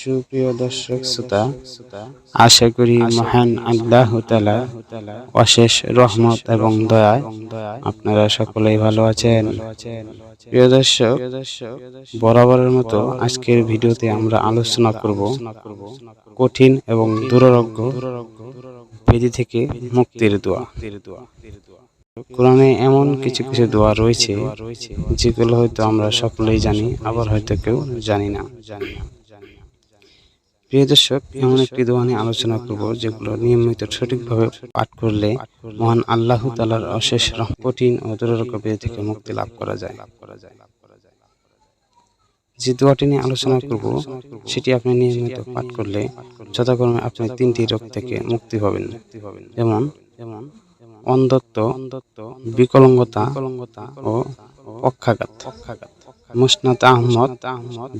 সুপ্রিয় দর্শক, শ্রোতা, আশা করি মহান আল্লাহ তালা অশেষ রহমত এবং দয়ায় আপনারা সকলেই ভালো আছেন। প্রিয় দর্শক, বরাবরের মতো আজকের ভিডিওতে আমরা আলোচনা করব কঠিন এবং দুরারোগ্য বেদি থেকে মুক্তির দোয়া। কোরআনে এমন কিছু কিছু দোয়া রয়েছে, যেগুলো হয়তো আমরা সকলেই জানি, আবার হয়তো কেউ জানি না। প্রিয় দর্শক এমন একটি দোয়া নিয়ে আলোচনা করব যেগুলো নিয়মিত সঠিকভাবে পাঠ করলে মহান আল্লাহ তালার অশেষ কঠিন ও দুরারোগ্য বেদি থেকে মুক্তি লাভ করা যায়। যে দোয়াটি নিয়ে আলোচনা করব সেটি আপনি নিয়মিত পাঠ করলে যথাক্রমে আপনি তিনটি রোগ থেকে মুক্তি পাবেন যেমন যেমন অন্ধত্ব বিকলঙ্গতা ও পক্ষাঘাত মুসনাত আহমদ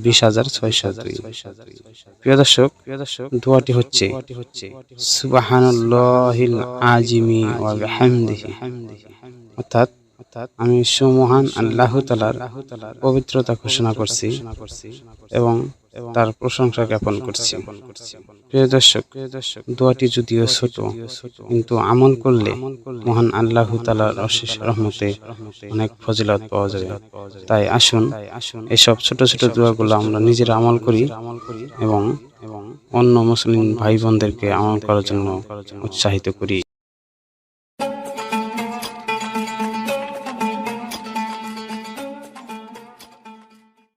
বিশ হাজার ছয়শো প্রিয় দর্শক প্রিয় দর্শক, দোয়াটি হচ্ছে, সুবাহানুল্লাহিল আজিমি ওয়া বিহামদিহি। অর্থাৎ আমি সুমহান আল্লাহ তালার পবিত্রতা ঘোষণা করছি এবং তার প্রশংসা জ্ঞাপন করছি। প্রিয় দর্শক, দোয়াটি যদিও ছোট, কিন্তু আমল করলে মহান আল্লাহ তালার অশেষ রহমতে অনেক ফজিলত পাওয়া যাবে। তাই আসুন, এসব ছোট ছোট দোয়াগুলো আমরা নিজেরা আমল করি এবং অন্য মুসলিম ভাই বোনদেরকে আমল করার জন্য উৎসাহিত করি।